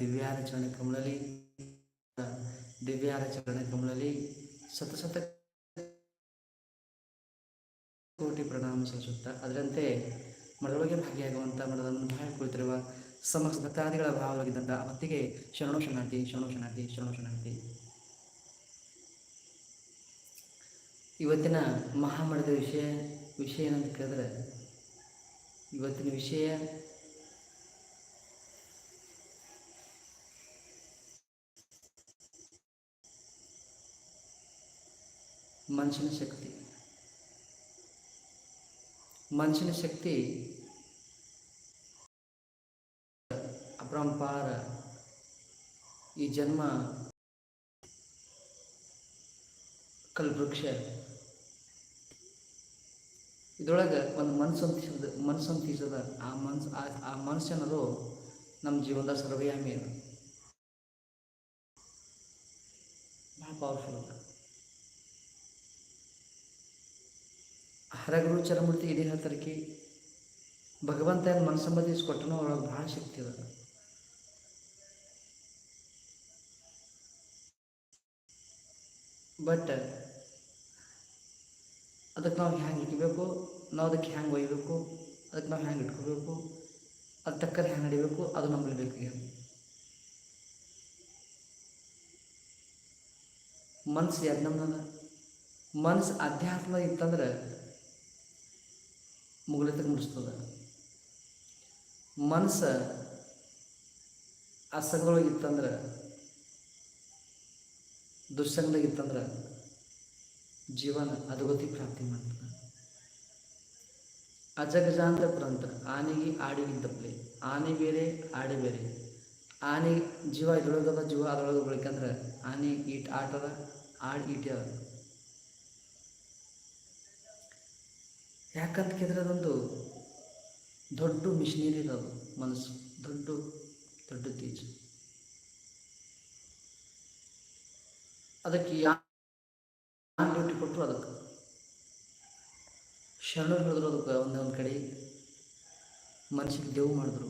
ದಿವ್ಯಾರ ಚರಣ ಕಮಲಲಿ ದಿವ್ಯಾರ ಚರಣ ಕಮಲಲಿ ಸತ ಸತ ಕೋಟಿ ಪ್ರಣಾಮ ಸಲ್ಲಿಸುತ್ತ, ಅದರಂತೆ ಮಡದೊಳಗೆ ಭಾಗಿಯಾಗುವಂಥ ಮಡದ ಭಾಗ ಕುಳಿತಿರುವ ಸಮಸ್ತ ಭಕ್ತಾದಿಗಳ ಭಾವವಾಗಿದ್ದಂಥ ಅವತ್ತಿಗೆ ಶರಣು ಶರಣಾರ್ಥಿ ಶರಣು ಶರಣಾರ್ಥಿ ಶರಣು ಶರಣಾರ್ಥಿ. ಇವತ್ತಿನ ಮಹಾಮಠದ ವಿಷಯ ವಿಷಯ ಏನಂತ ಕೇಳಿದ್ರೆ, ಇವತ್ತಿನ ವಿಷಯ ಮನುಷ್ಯನ ಶಕ್ತಿ. ಮನುಷ್ಯನ ಶಕ್ತಿ ಅಪರಂಪಾರ, ಈ ಜನ್ಮ ಕಲ್ವೃಕ್ಷ. ಇದ್ರೊಳಗೆ ಒಂದು ಮನಸ್ಸು ಅಂತ ಮನಸ್ಸು ಅಂತ ಈಸದ ಆ ಮನ್ಸು ಆ ಆ ಮನಸ್ಸು ಅನ್ನೋದು ನಮ್ಮ ಜೀವನದ ಸರ್ವಯಾಮಿ ಅದು. ಭಾಳ ಪವರ್ಫುಲ್ ಅದು. ಹರಗುರು ಚರಮೂರ್ತಿ ಇಡೀ ಹೇಳ್ತಾರಕಿ ಭಗವಂತ ಏನು ಮನಸ್ಸಂಬಂಧಿ ಕೊಟ್ಟನೋ ಒಳಗೆ ಭಾಳ ಶಕ್ತಿ ಅದ. ಬಟ್ ಅದಕ್ಕೆ ನಾವು ಹ್ಯಾಂಗೆ ಇಟ್ಕೋಬೇಕು ನಾವು ಅದಕ್ಕೆ ಹ್ಯಾಂಗೆ ಒಯ್ಯಬೇಕು ಅದಕ್ಕೆ ನಾವು ಹ್ಯಾಂಗೆ ಇಟ್ಕೋಬೇಕು? ಅದು ತಕ್ಕರೆ ಹ್ಯಾಂಗೆ ನಡಿಬೇಕು? ಅದು ನಮ್ಮಲ್ಲಿ ಬೇಕು ಮನಸ್ಸು ಯಾರು ನಮ್ಮದ ಮನಸ್ಸು ಅಧ್ಯಾತ್ಮ ಇತ್ತಂದ್ರೆ ಮುಗುಳಿತಕ್ಕೆ ಮುಡಿಸ್ತದ ಮನಸ್ಸು ಇತ್ತಂದ್ರೆ ದುಸ್ಸಂಗದಾಗ ಇತ್ತಂದ್ರೆ ಜೀವನ ಅಧೋಗತಿ ಪ್ರಾಪ್ತಿ ಮಾಡ್ತದೆ. ಅಜಗಜಾಂತ ಪ್ರಾಂತ ಆನೆಗೆ ಆಡಿಗಿದ್ದಪ್ಲೆ ಆನೆ ಬೇರೆ, ಆಡೆ ಬೇರೆ. ಆನೆ ಜೀವ ಇದ್ರೊಳಗದ ಜೀವ ಅದರೊಳಗೆ ಬೆಳಕಂದ್ರೆ ಆನೆ ಈಟ್ ಆಟದ, ಆಡ್ ಈಟಿ ಯಾಕಂತ ಕೇಳಿದ್ರೆ ಅದೊಂದು ದೊಡ್ಡ ಮಿಷಿನರಿ ಅದು ಮನಸ್ಸು. ದೊಡ್ಡ ದೊಡ್ಡ ತೀಜ ಅದಕ್ಕೆ ಯಾನ್ ಡ್ಯೂಟಿ ಕೊಟ್ಟರು ಅದಕ್ಕೆ. ಶರಣರು ಹೇಳಿದ್ರು ಅದಕ್ಕೆ ಒಂದೊಂದು ಕಡೆ. ಮನುಷ್ಯಗೆ ದೇವು ಮಾಡಿದ್ರು.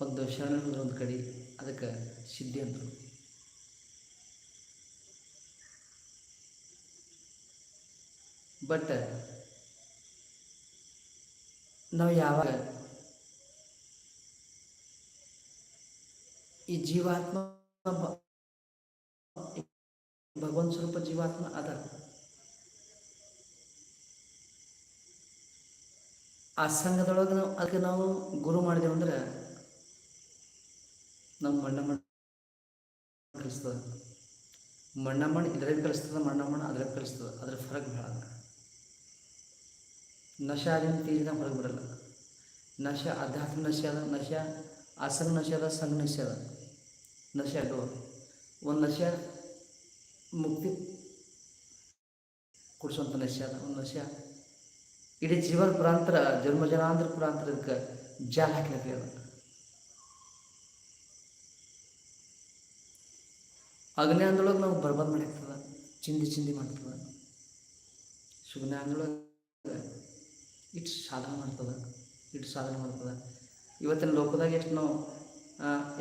ಒಂದು ಶರಣರು ಒಂದು ಕಡೆ. ಅದಕ್ಕೆ ಸಿದ್ಧಿ ಅಂದರು. ಬಟ್ ನಾವು ಯಾವಾಗ ಈ ಜೀವಾತ್ಮ ಭಗವಂತ ಸ್ವರೂಪ ಜೀವಾತ್ಮ ಅದ. ಆ ಸಂಘದೊಳಗೆ ನಾವು, ಅದಕ್ಕೆ ನಾವು ಗುರು ಮಾಡಿದೆವು ಅಂದ್ರೆ ನಮ್ಮ ಮಣ್ಣ ಮಣ್ಣ ಕಲಿಸ್ತದ. ಮಣ್ಣ ಮಣ್ಣು ಇದ್ರಾಗ ಕಲಿಸ್ತದ ಮಣ್ಣ ಮಣ್ಣು ಅದ್ರಾಗ ಕಲಿಸ್ತದ. ಅದ್ರ ಫರಕ್ ಭಾಳ ನಶ ಆಗಿನ ತೀರಿದ ಹೊರಗೆ ಬರಲ್ಲ ನಶ ಅಧ್ಯಾತ್ಮ ನಶ ಅದ, ನಶ ಅಸಂಗ ನಶ ಅದ ಸಂಘ ನಶ ಅದ. ನಶೆ ಒಂದು ನಶ ಮುಕ್ತಿ ಕೊಡಿಸುವಂಥ ನಶ ಅದ, ಒಂದು ನಶ ಇಡೀ ಜೀವನ ಪುರಾಂತರ, ಜನ್ಮ ಜನಾಂತರ ಪುರಾಂತರ ಇದಕ್ಕೆ ಜಾಲ ಹಾಕಲಿಕ್ಕೆ ಅದ ಅಗ್ನ್ಯಾನದೊಳಗೆ ನಾವು ಬರ್ಬಾದ್ ಮಾಡಿರ್ತದ, ಚಿಂದಿ ಚಿಂದಿ ಮಾಡ್ತದ. ಸುಜ್ಞಾನದೊಳಗೆ ಇಟ್ಟು ಸಾಧನೆ ಮಾಡ್ತದೆ ಇಟ್ಟು ಸಾಧನೆ ಮಾಡ್ತದೆ. ಇವತ್ತಿನ ಲೋಕದಾಗ ಎಷ್ಟು ನಾವು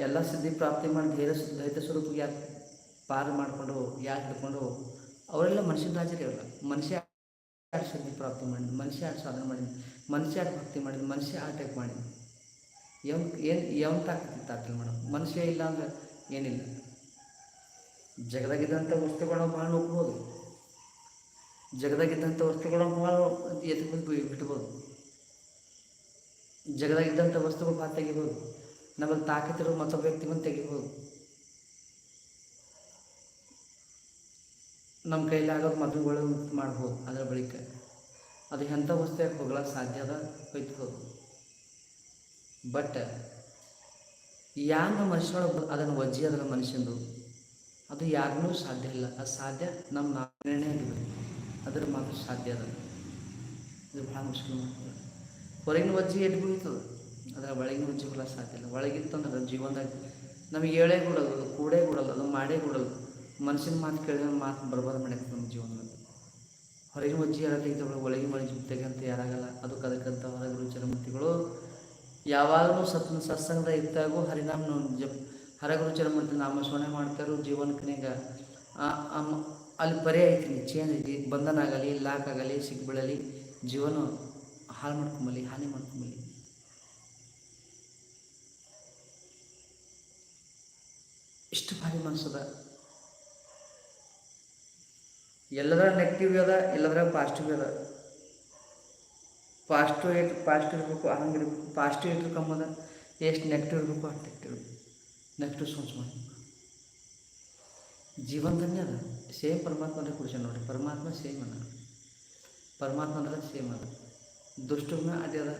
ಎಲ್ಲ ಸಿದ್ಧಿ ಪ್ರಾಪ್ತಿ ಮಾಡಿ ಧೈರ್ಯ ದೈತ ಸ್ವರೂಪ ಯಾಕೆ ಪಾರು ಮಾಡಿಕೊಂಡು, ಯಾಕೆ ಹಿಡ್ಕೊಂಡು, ಅವರೆಲ್ಲ ಮನುಷ್ಯನ ರಾಜರೇ ಅಲ್ಲ ಮನುಷ್ಯ ಯಾರು ಸಿದ್ಧಿ ಪ್ರಾಪ್ತಿ ಮಾಡಿ ಮನುಷ್ಯ ಯಾರು ಸಾಧನೆ ಮಾಡಿ ಮನುಷ್ಯ ಯಾರು ಭಕ್ತಿ ಮಾಡಿದ ಮನುಷ್ಯ ಆ ಟೈಪ್ ಮಾಡಿ ಏನು ಏನು ಯಾವ ತಾಕತ್ತಿತ್ತು ತಾಕಲ್ ಮೇಡಮ್ ಮನುಷ್ಯ ಇಲ್ಲ ಅಂದ್ರೆ ಏನಿಲ್ಲ ಜಗದಾಗಿದ್ದಂಥ ವಸ್ತುಗಳನ್ನ ಭಾಳ ನೋಡ್ಬೋದು. ಜಗದಾಗಿದ್ದಂಥ ವಸ್ತುಗಳ ಭಾಳ ಎತ್ಕೊಂಡು ಬಿಟ್ಬೋದು ಜಗದಾಗಿದ್ದಂಥ ವಸ್ತುಗಳು ಭಾಳ ತೆಗಿಬೋದು. ನಮ್ಮಲ್ಲಿ ತಾಕತ್ತಿರೋ ಮತ್ತೊಬ್ಬ ವ್ಯಕ್ತಿಗಳನ್ನು ತೆಗಿಬೋದು. ನಮ್ಮ ಕೈಯಲ್ಲಿ ಆಗೋದು ಮದುವೆಗಳು ಮಾಡ್ಬೋದು. ಅದರ ಬಳಿಕ ಅದು ಎಂಥ ವಸ್ತು ಯಾಕೆ ಹೋಗ್ಲಕ್ಕೆ ಸಾಧ್ಯ ಅದ, ಹೋಯ್ತು ಬಟ್ ಯಾವ ಮನುಷ್ಯನೊಳಗೆ ಅದನ್ನು ಒಜ್ಜಿ ಅದರ ಮನುಷ್ಯನದು ಅದು ಯಾರಿಗೂ ಸಾಧ್ಯ ಇಲ್ಲ. ಅದು ಸಾಧ್ಯ ನಮ್ಮ ಆಗಿರೋದು ಅದ್ರ ಮಾತ್ರ ಸಾಧ್ಯ ಅದ ಇದು ಭಾಳ ಮುಷ್ಕಿಲ್ ಮಾಡ್ತದೆ ಹೊರಗಿನ ವಜ್ಜಿ ಎಲ್ಲಿ ಬೀಳ್ತದೆ? ಅದರ ಒಳಗಿನ ವಜ್ಜಿ ಬಲ್ಲ ಸಾಧ್ಯ ಇಲ್ಲ. ಒಳಗಿತ್ತಂದ್ರೆ ಜೀವನದಾಗ ನಮಗೆ ಹೇಳೇ ಕೊಡಲ್ಲ ಅದು ಕೂಡೇ ಕೊಡಲ್ಲ ಅದು ಮಾಡೇ ಕೊಡಲ್ಲ ಮನುಷ್ಯನ ಮಾತು ಕೇಳಿದ ಮಾತು ಬರ್ಬಾರ್ದು ಮಾಡಿರ್ತದೆ ನಮ್ಮ ಜೀವನದಲ್ಲಿ ಹೊರಗಿನ ವಜ್ಜಿ ಯಾರ ತೆಗಿತಾವೆ ಒಳಗಿನ ವಜ್ಜಿ ಅಂತ ಯಾರಾಗಲ್ಲ. ಅದಕ್ಕೆ ಅದಕ್ಕಂತ ಹೊರಗುರು ಚರಮತಿಗಳು ಯಾವಾಗಲೂ ಸತ್ ಸತ್ಸಂಗದ ಇದ್ದಾಗೂ ಹರಿನಾಮ ಜಪ್ ಹರಗುರು ನಾಮ ಸ್ಮರಣೆ ಮಾಡ್ತಾರೋ ಜೀವನಕ್ಕನೀಗ ಅಲ್ಲಿ ಬರೀ ಐತಿ ಚೇಂಜ್ ಬಂಧನ ಆಗಲಿ ಲಾಕ್ ಆಗಲಿ, ಸಿಕ್ಬಿಡಲಿ, ಜೀವನ ಹಾಳು ಮಾಡ್ಕೊಂಬಲ್ಲಿ ಹಾನಿ ಮಾಡ್ಕೊಂಬಲ್ಲಿ ಇಷ್ಟು ಭಾರಿ ಮನಸ್ಸದ ಎಲ್ಲದರ ನೆಗೆಟಿವ್ ಅದ ಎಲ್ಲದರ ಪಾಸಿಟಿವ್ ಅದ. ಪಾಸಿಟಿವ್ ಏಟ್ ಪಾಸಿಟಿವ್ ಇರಬೇಕು ಹಂಗೆ ಇರಬೇಕು ಪಾಸಿಟಿವ್ ಇಟ್ಟು ಕಮ್ಮದ ಎಷ್ಟು ನೆಗೆಟಿವ್ ಇರಬೇಕು, ಅಷ್ಟು ನೆಗೆಟಿವ್ ನೆಗೆಟಿವ್ ಸೋಚ್ ಮಾಡಿ ಜೀವನದನ್ನೇ ಅದ. ಸೇಮ್ ಪರಮಾತ್ಮ ಅಂದ್ರೆ ಕುಡಿಸ ನೋಡ್ರಿ. ಪರಮಾತ್ಮ ಸೇಮ್ ಅದ. ಪರಮಾತ್ಮ ಅಂದ್ರೆ ಸೇಮ್ ಅದ. ದುಷ್ಟನ ಅದ.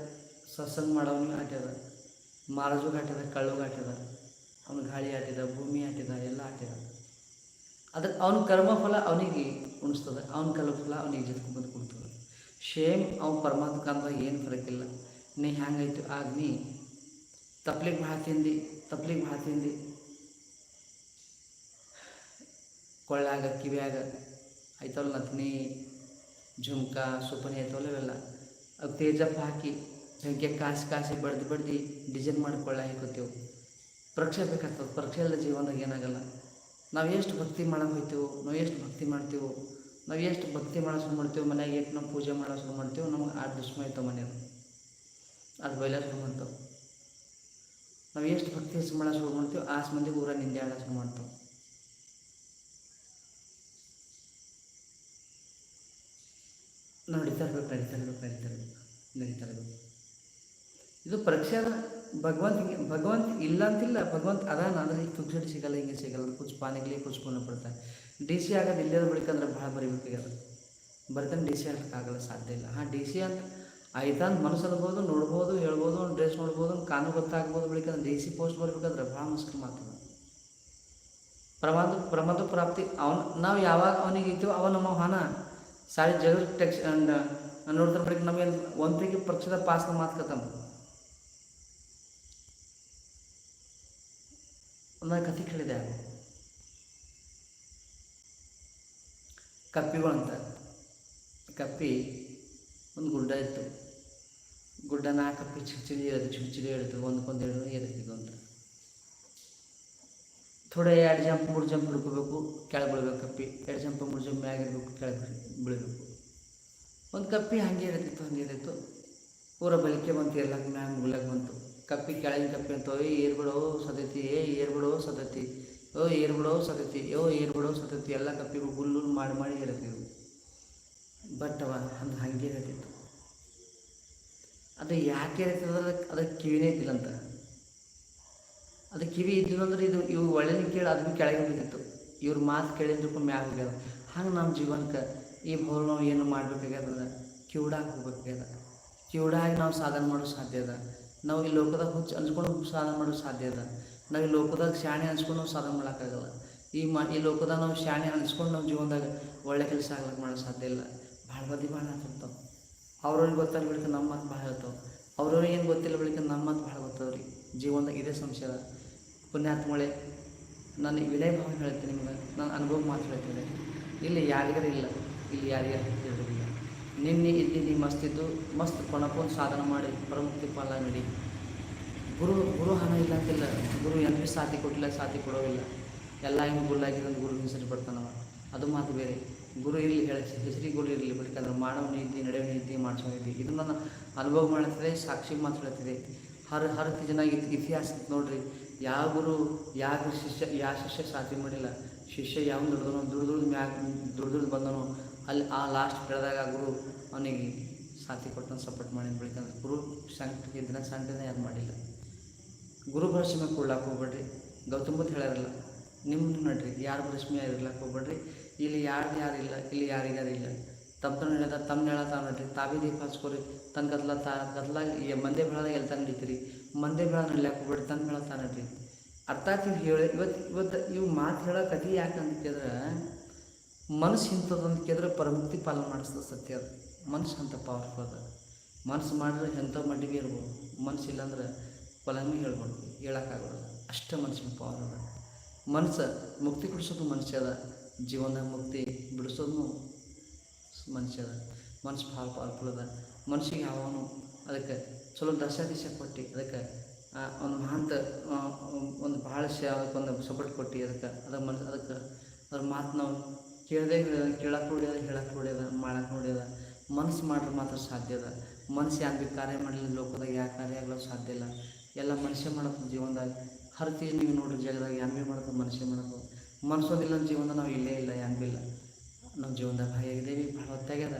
ಸತ್ಸಂಗ ಮಾಡೋವನು ಅಡ್ಯದ ಮಾರಜು ಆಟ್ಯದ ಕಳ್ಳು ಅವನು ಗಾಳಿ ಆಟಿದ ಭೂಮಿ ಆಟಿದ ಎಲ್ಲ ಆಟ್ಯದ ಅದಕ್ಕೆ ಅವನ ಕರ್ಮಫಲ ಅವನಿಗೆ ಉಣಿಸ್ತದ. ಅವನ ಕರ್ಮಫಲ ಅವನಿಗೆ ಜೊತೆಗೆ ಕೊಡ್ತದೆ. ಶೇಮ್ ಅವ್ನು ಪರಮಾತ್ಮ ಕಾಲದಾಗ ಏನು ಫರಕಿಲ್ಲ ನೀ ಹ್ಯಾಂಗೈತು ಆಗ ನೀ ತಪ್ಲಿಗೆ ಭಾಳ ತಿಂದು, ತಪ್ಲಿಗೆ ಭಾಳ ತಿಂದು. ಕೊಳ್ಳಾಗ ಕಿವಿಯಾಗ ಆಯ್ತವಲ್ಲ ನತ್ನಿ ಝುಮ್ಕ ಸುಪನಿ ಆಯ್ತವಲ್ಲ ಇವೆಲ್ಲ. ಅವು ತೇಜಪ್ಪ ಹಾಕಿ ಬೆಂಕಿ ಕಾಸಿ ಕಾಸಿ ಬಡ್ದು ಬಡ್ದು ಡಿಸೈನ್ ಮಾಡಿ ಕೊಳ್ಳ ಹಾಕೋತೇವೆ. ಪರೀಕ್ಷೆ ಬೇಕಾಗ್ತದೆ, ಪರೀಕ್ಷೆ ಇಲ್ಲದ ಜೀವನದಾಗ ಏನಾಗಲ್ಲ. ನಾವು ಎಷ್ಟು ಭಕ್ತಿ ಮಾಡಕ್ಕೆ ಹೋಗ್ತೇವೆ ನಾವು ಎಷ್ಟು ಭಕ್ತಿ ಮಾಡ್ತೀವೋ, ನಾವು ಎಷ್ಟು ಭಕ್ತಿ ಮಾಡೋ ಶುರು ಮಾಡ್ತೀವಿ, ಮನೆಯಾಗ ಎಷ್ಟು ನಾವು ಪೂಜೆ ಮಾಡೋ ಶುರು ಮಾಡ್ತೀವೋ, ನಮಗೆ ಆ ದುಷ್ಮ ಐತವ ಮನೆಯವರು ಅದು ಬೈಲ ಶುರು ಮಾಡ್ತೇವೆ. ನಾವು ಎಷ್ಟು ಭಕ್ತಿ ಹೆಸರು ಮಾಡೋ ಶುರು ಮಾಡ್ತೀವೋ, ಆಸ್ ಮಂದಿಗೆ ಊರ ನಿಂದೆ ಆಡೋ ಶುರು ಮಾಡ್ತೇವೆ. ನಡೀತಾ ಇರಬೇಕು ನಡೀತಾ ಇರಬೇಕು ನಡೀತಾ ಇರಬೇಕು ನಡೀತಾ ಇದು ಪರೀಕ್ಷೆ ಅದ ಭಗವಂತ ಹಿಂಗೆ, ಭಗವಂತ ಇಲ್ಲ ಅಂತಿಲ್ಲ ಭಗವಂತ ಅದ ನಾನು ಈಗ ತುಗ್ಸಡಿ ಸಿಗಲ್ಲ, ಹಿಂಗೆ ಸಿಗಲ್ಲ ಕುಚ್ ಪಾನಿಗ್ಲಿ ಕುಚ್ಕೊಂಡು ಬಿಡ್ತಾರೆ ಡಿ ಸಿ ಆಗೋದು ಇಲ್ಲದ ಬಳಿಕ ಅಂದ್ರೆ ಭಾಳ ಬರಿಬೇಕಾಗ್ಯದ ಬರ್ತಾನೆ ಡಿ ಸಿ ಆಗಲ್ಲ, ಸಾಧ್ಯ ಇಲ್ಲ. ಹಾಂ, ಡಿ ಸಿ ಅಂತ ಆಯ್ತಾನ್ ಮನಸ್ಸು ಅನ್ಬೋದು, ನೋಡ್ಬೋದು, ಹೇಳ್ಬೋದು ಒಂದು ಡ್ರೆಸ್ ನೋಡ್ಬೋದು ಒಂದು ಕಾನು ಗೊತ್ತಾಗ್ಬೋದು ಬಳಿಕ ಡಿ ಸಿ ಪೋಸ್ಟ್ ಬರ್ಬೇಕಾದ್ರೆ ಭಾಳ ಮುಸ್ಕಿಲ್ ಮಾತು ಪ್ರಮಾದ ಪ್ರಮಾದ ಪ್ರಾಪ್ತಿ, ಅವನು, ನಾವು ಯಾವಾಗ ಅವನಿಗೆ ಇದ್ದೀವೋ ಅವ ನಮ್ಮ ಹಣ ಸಾರಿ ಜಗತ್ ಟೆಕ್ಸ್ ನೋಡ್ತಾರೆ ಬರೀ ನಮಗೇನು ಒಂದು ಪೈಕಿ ಪಕ್ಷದ ಪಾಸ್ ಮಾತುಕತಮ್ಮ ಒಂದು ಕಥೆ ಕೇಳಿದೆ. ಕಪ್ಪಿಗಳು ಅಂತ ಕಪ್ಪಿ ಒಂದು ಗುಡ್ಡ ಇತ್ತು. ಗುಡ್ಡ ನಾಲ್ಕು ಕಪ್ಪಿ ಚಿಡಿ ಇರೋದು ಚಿಡಿ ಒಂದು ಒಂದಕ್ಕೊಂದು ಹೇಳಿದ್ರು ಇರುತ್ತೆ ಅಂತ. ಥೋಡೆ ಎರಡು ಜಂಪ್, ಮೂರು ಜಂಪ್ ಹುಡ್ಕೋಬೇಕು, ಕೆಳಗೆ ಬೀಳ್ಬೇಕು ಕಪ್ಪಿ. ಎರಡು ಜಂಪ್, ಮೂರು ಜಂಪ್ ಮ್ಯಾಗ ಇರಬೇಕು, ಕೆಳಗೆ ಬೀಳಬೇಕು. ಒಂದು ಕಪ್ಪಿ ಹಾಗೆ ಇರತ್ತಿತ್ತು, ಹಂಗೆ ಇರತ್ತು ಪೂರ ಬಲಿಕೆ ಬಂತು, ಎಲ್ಲ ಮ್ಯಾಗ ಮುಗ್ಲಾಗ ಬಂತು. ಕಪ್ಪಿ ಕೆಳಗಿನ ಕಪ್ಪಿ ಅಂತ ಏ ಏರ್ಬಿಡೋ ಸದತಿ ಏ ಏರ್ಬಿಡೋ ಸದತಿ ಓ ಏರ್ಬಿಡೋ ಸದತಿ ಓ ಏರ್ಬಿಡೋ ಸದತಿ ಎಲ್ಲ ಕಪ್ಪಿಗಳು ಗುಲ್ಲು ಮಾಡಿ ಮಾಡಿ ಇರತ್ತಿದ್ವು ಬಟ್ ಅವ ಅದು ಹಾಗೆ ಇರತ್ತಿತ್ತು. ಅದು ಯಾಕೆ ಇರತ್ತಿದ್ರೆ ಅದಕ್ಕೆ ಕಿವಿನೇ ಇದ್ದಿಲ್ಲಂತ ಅದು ಕಿವಿ ಇದ್ದು ಅಂದ್ರೆ ಇದು ಇವು ಒಳ್ಳೆಯ ಕೇಳಿ ಅದನ್ನು ಕೆಳಗೆ ಬಿದ್ದಿತ್ತು. ಇವ್ರ ಮಾತು ಕೇಳಿದ್ರು ಮ್ಯಾಗ ಹೋಗ್ಯದ ಹಂಗೆ ನಮ್ಮ ಜೀವನಕ್ಕೆ ಈ ಭೂಲ್ ನಾವು ಏನು ಮಾಡಬೇಕಾಗ್ಯದ? ಕಿವುಡಾಗಿ ಹೋಗ್ಬೇಕಾಗ್ಯದ. ಕಿವುಡಾಗಿ ನಾವು ಸಾಧನೆ ಮಾಡೋ ಸಾಧ್ಯ ಅದ. ನಾವು ಈ ಲೋಕದಾಗ ಹುಚ್ಚು ಅನ್ಸ್ಕೊಂಡು ಸಾಧನೆ ಮಾಡೋ ಸಾಧ್ಯ ಅದ. ನಾವು ಈ ಲೋಕದಾಗ ಶಾಣೆ ಅನ್ಸ್ಕೊಂಡು ನಾವು ಸಾಧನೆ ಮಾಡೋಕ್ಕಾಗಲ್ಲ. ಈ ಮ, ಈ ಲೋಕದಾಗ ನಾವು ಶಾಣೆ ಅನ್ಸ್ಕೊಂಡು ನಮ್ಮ ಜೀವನದಾಗ ಒಳ್ಳೆ ಕೆಲಸ ಆಗ್ಲಿಕ್ಕೆ ಮಾಡೋ ಸಾಧ್ಯ ಇಲ್ಲ. ಭಾಳ ಬದಿ ಭಾಳ ಆಗ್ತಿರ್ತವೆ ಅವ್ರವ್ರಿಗೆ ಗೊತ್ತಾಗ ಬಳಿಕ ನಮ್ಮ ಮಾತು ಭಾಳ ಹೇಳ್ತಾವೆ. ಅವ್ರವ್ರಿಗೆ ಏನು ಗೊತ್ತಿಲ್ಲ ಬಳಿಕ ನಮ್ಮ ಮಾತು ಭಾಳ ಗೊತ್ತವ್ರಿ ಜೀವನದಾಗ ಇದೇ ಸಂಶಯ ಅದ. ಪುಣ್ಯಾತ್ಮಳೆ ನಾನು ವಿನಯ ಭಾವ ಹೇಳ್ತೀನಿ ನಿಮ್ಗೆ. ನಾನು ಅನುಭವ ಮಾತು ಹೇಳ್ತೀನಿ. ಇಲ್ಲಿ ಯಾರಿಗಾರ ಇಲ್ಲ. ಇಲ್ಲಿ ಯಾರಿಗಾರ ಇರೋದಿಲ್ಲ ನಿನ್ನೆ ಇಲ್ಲಿ ನೀ ಮಸ್ತಿದ್ದು ಮಸ್ತ್ ಕೊಣಪೂನ್ ಸಾಧನೆ ಮಾಡಿ, ಪರಮುಕ್ತಿ ಫಲ ನಡಿ ಗುರು ಗುರು ಹಣ ಇಲ್ಲ ಅಂತಿಲ್ಲ. ಗುರು ಭೀ ಸಾಥಿ ಕೊಟ್ಟಿಲ್ಲ, ಸಾಥಿ ಕೊಡೋವಿಲ್ಲ ಎಲ್ಲ ಹಿಂಗೆ ಗುರುಲಾಗಿರೋದು ಗುರು ಹೆಸರು ಬರ್ತಾನವ ಅದು ಮಾತು ಬೇರೆ. ಗುರು ಇರಲಿ ಹೇಳಿ. ಹೆಸರಿಗೆ ಗುರು ಇರಲಿ. ಬಟ್ ಅಂದ್ರೆ ಮಾನವ ನೀತಿ, ನಡೆವ ನೀತಿ ನೀತಿ ಇದು ನನ್ನ ಅನುಭವ ಮಾಡ್ತಿದೆ, ಸಾಕ್ಷಿ ಮಾತು ಹರ ಹರ ಜನ ಇತ್ ಇತಿಹಾಸ ನೋಡ್ರಿ. ಯಾವ ಗುರು, ಯಾವ ಶಿಷ್ಯ ಯಾವ ಶಿಷ್ಯ ಸಾಧ್ಯ ಮಾಡಿಲ್ಲ. ಶಿಷ್ಯ ಯಾವ ದುಡ್ದನೋ ದುಡ್ದು ದುಡ್ದು ಮ್ಯಾಗ ದುಡ್ದು ದುಡ್ದು ಬಂದನೋ, ಅಲ್ಲಿ ಆ ಲಾಸ್ಟ್ ಬೆಳೆದಾಗ ಗುರು ಅವನಿಗೆ ಸಾಥಿ ಕೊಟ್ಟನ ಸಪೋರ್ಟ್ ಮಾಡಿದ ಬೆಳಿಕಂದ್ರೆ ಗುರು ಸಂಕಟ ದಿನ ಸಂಕಟನೇ ಯಾರು ಮಾಡಿಲ್ಲ. ಗುರು ಭರವಸೆ ಮೇಲೆ ಕೊಡ್ಲಾಕ ಹೋಗ್ಬೇಡ್ರಿ. ಗೌತಮ್ ಬುದ್ಧ ಹೇಳ್ಯಾರಲ್ಲ, ನಿಮ್ಮ ನೋಡ್ರಿ, ಯಾರು ಭರವಸೆ ಇರ್ಲಾಕೆ ಹೋಗ್ಬೇಡ್ರಿ. ಇಲ್ಲಿ ಯಾರ್ದು ಇಲ್ಲ, ಇಲ್ಲಿ ಯಾರಿಗಾರಿಲ್ಲ ತಮ್ಮ ತನ್ನ ಹೇಳ್ದ, ತಮ್ಮ ತಾವು ನೋಡ್ರಿ. ತಾವೇ ದೀಪ ಹಚ್ಕೋರಿ. ತನ್ನ ಗದ್ಲ, ತಾ ಗದ್ಲಾಗ ಮಂದೆ ಬೆಳದಾಗ ಎಲ್ಲಿ ತಂದು ನಡೀತೀರಿ? ಮಂದೆ ಬೆಳ ನಡ್ಲಾಕ ಹೋಗ್ಬೇಡ್ರಿ ಹೇಳ್ತಾನೆ ಬೆಳ ಅರ್ಥ ಹೇಳಿ ಇವತ್ತು ಇವತ್ತು ಇವು ಮಾತು ಹೇಳೋ ಅತಿ ಯಾಕಂತ ಕೇಳಿದ್ರೆ, ಮನಸ್ಸು ಇಂಥದ್ದಂತ ಕೇಳಿದ್ರೆ ಪರಮುಕ್ತಿ ಪಾಲನೆ ಮಾಡಿಸ್ತದೆ ಸತ್ಯ ಅದು. ಮನಸ್ಸು ಅಂತ ಪವರ್ಫುಲ್ ಅದ. ಮನಸ್ಸು ಮಾಡಿದ್ರೆ ಎಂಥ ಮಟ್ಟಿಗೆ ಇರ್ಬೋದು. ಮನಸ್ಸು ಇಲ್ಲಾಂದ್ರೆ ಪಲಂಗಿ ಹೇಳ್ಬೋದು, ಹೇಳೋಕ್ಕಾಗಲ್ಲ. ಅಷ್ಟೇ ಮನಸ್ಸಿನ ಪವರ್ ಅದ. ಮನಸ್ಸು ಮುಕ್ತಿ ಕೊಡಿಸೋದು ಮನುಷ್ಯ ಅದ. ಜೀವನ ಮುಕ್ತಿ ಬಿಡಿಸೋದು ಮನುಷ್ಯ ಅದ. ಮನಸ್ಸು ಭಾಳ ಪವರ್ಫುಲ್ ಅದ. ಮನುಷ್ಯ ಯಾವನು ಅದಕ್ಕೆ ಚಲೋ ದಶಾ ದಿಶ ಕೊಟ್ಟು, ಅದಕ್ಕೆ ಒಂದು ಮಹಾಂತ ಒಂದು ಭಾಳ ಶ ಅದಕ್ಕೊಂದು ಸಪೋರ್ಟ್ ಕೊಟ್ಟು, ಅದಕ್ಕೆ ಅದಕ್ಕೆ ಮನ್ಸು ಅದಕ್ಕೆ, ಅದ್ರ ಮಾತು ನಾವು ಕೇಳದೆ ಕೇಳಕ್ಕೆ ಹೊಡ್ಯದ ಹೇಳಕ್ಕೆ ಹೊಡ್ಯದ ಮಾಡಕ್ಕೆ ಹೊಡ್ಯದ ಮನಸ್ಸು ಮಾಡ್ರೆ ಮಾತ್ರ ಸಾಧ್ಯ ಅದ. ಮನಸ್ಸು ಯಾಕೆ ಭೀ ಕಾರ್ಯ ಮಾಡಲಿಲ್ಲ, ಲೋಕದಾಗ ಯಾವ ಕಾರ್ಯ ಆಗಲು ಸಾಧ್ಯ ಇಲ್ಲ. ಎಲ್ಲ ಮನುಷ್ಯ ಮಾಡೋದು ಜೀವನದಾಗ. ಹರತಿ ನೀವು ನೋಡ್ರಿ ಜಗದಾಗ ಭೀ ಮಾಡೋದು ಮನುಷ್ಯ ಮಾಡೋದು ಮನಸ್ಸೋದಿಲ್ಲ ಜೀವನದಾಗ ನಾವು ಇಲ್ಲೇ ಇಲ್ಲ ಇಲ್ಲ. ನಮ್ಮ ಜೀವನದಾಗ ಇದೇವಿ ಭಾಳ ಹೊತ್ತಾಗ್ಯದ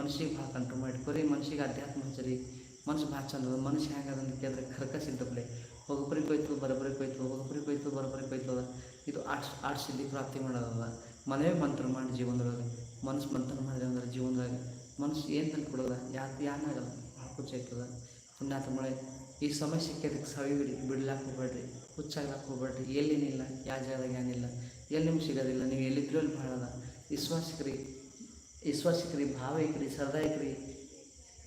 ಮನುಷ್ಯಗೆ ಭಾಳ ಕಂಟ್ರೋಲ್ ಮಾಡಿ ಮನುಷ್ಯಗೆ ಅಧ್ಯಾತ್ಮ ಹಚ್ಚರಿ. ಮನ್ಸು ಭಾಳ ಚಂದ ಮನುಷ್ಯ ಹೆಂಗದ ಅಂತ ಕೇಳಿದ್ರೆ ಕರ್ಕಸ್ ಇದ್ದಪ್ಲೆ ಒಬ್ಬೊಬ್ಬರಿಗೆ ಹೋಯ್ತು ಬರೋಬ್ರಿಗೆ ಹೋಯ್ತು ಒಬ್ಬೊಬ್ಬರಿಗೆ ಕೊಯ್ತು ಬರೋಬ್ರಿಗೆ ಹೋಯ್ತು ಅದ. ಇದು ಆರ್ಟ್ಸ್ ಆರ್ಟ್ಸ್ ಇಲ್ಲಿ ಪ್ರಾಪ್ತಿ ಮಾಡೋದಲ್ಲ. ಮನವೇ ಮಂತ್ರ ಮಾಡಿ ಜೀವನದೊಳಗೆ. ಮನಸ್ಸು ಮಂತ್ರ ಮಾಡಿದೆ ಅಂದ್ರೆ ಜೀವನದಾಗ ಮನಸ್ಸು ಏನು ತಂದು ಕೊಡೋದ? ಯಾಕೆ ಆಗಲ್ಲ ಭಾಳ ಖುಷಿ ಆಗ್ತದ ಪುಣ್ಯಾತ ಮಳೆ. ಈ ಸಮಯ ಸಿಕ್ಕಿದ್ದಕ್ಕೆ ಸವಿ ಬಿಡಿ, ಬಿಡ್ಲಾಕ ಹೋಗ್ಬೇಡ್ರಿ. ಹುಚ್ಚಾಗ್ಲಾಕ್ ಹೋಗ್ಬೇಡ್ರಿ. ಎಲ್ಲಿನಿಲ್ಲ ಯಾವ ಜಾಗದಾಗ ಏನಿಲ್ಲ ಎಲ್ಲಿ ನಿಮ್ಗೆ ಸಿಗೋದಿಲ್ಲ? ನೀವು ಎಲ್ಲಿದ್ರೂ ಅಲ್ಲಿ ಭಾಳ ಅದ ವಿಶ್ವಾಸಕ್ರಿ ವಿಶ್ವಾಸಕ್ರಿ, ಭಾವೈಕ್ರಿ, ಸರದಾಯಿಕ್ರಿ.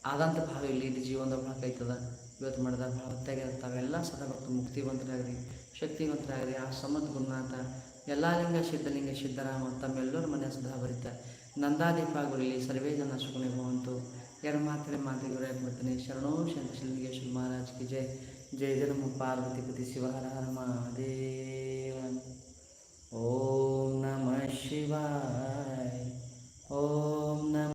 ಆದಂತ ಭಾವ ಇಲ್ಲಿ ಇದು ಜೀವನದ ಭಾಗ ಕೈತದ. ಇವತ್ತು ಮಾಡಿದ ಭಾಳ ಹೊತ್ತಾಗ್ಯದ ತಾವೆಲ್ಲ ಸದಾ ಮತ್ತು ಮುಕ್ತಿವಂತರಾಗ್ರಿ, ಶಕ್ತಿವಂತರಾಗ್ರಿ. ಆ ಸಮತ್ ಗುರುನಾಥ, ಎಲ್ಲ ಲಿಂಗ ಸಿದ್ಧಲಿಂಗ ಸಿದ್ಧರಾಮ ತಮ್ಮೆಲ್ಲರ ಮನೆ ಸದಾ ಬರಿತ ಗುರಿಲಿ ಸರ್ವೇ ಜನ ಸುಗುಣೆ ಭವಂತು ಎರಡು ಮಾತ್ರೆ ಮಾತೆ ಗುರು ಬರ್ತೀನಿ ಶರಣೋ ಶಂಕರ ಶಿಲಿಂಗೇಶ್ವರ ಮಹಾರಾಜ್ಗೆ ಜಯ ಜಯ ಜನಮ ಪಾರ್ವತಿ ಪತಿ ಶಿವಹರ ಓಂ ನಮಃ ಶಿವಾಯ.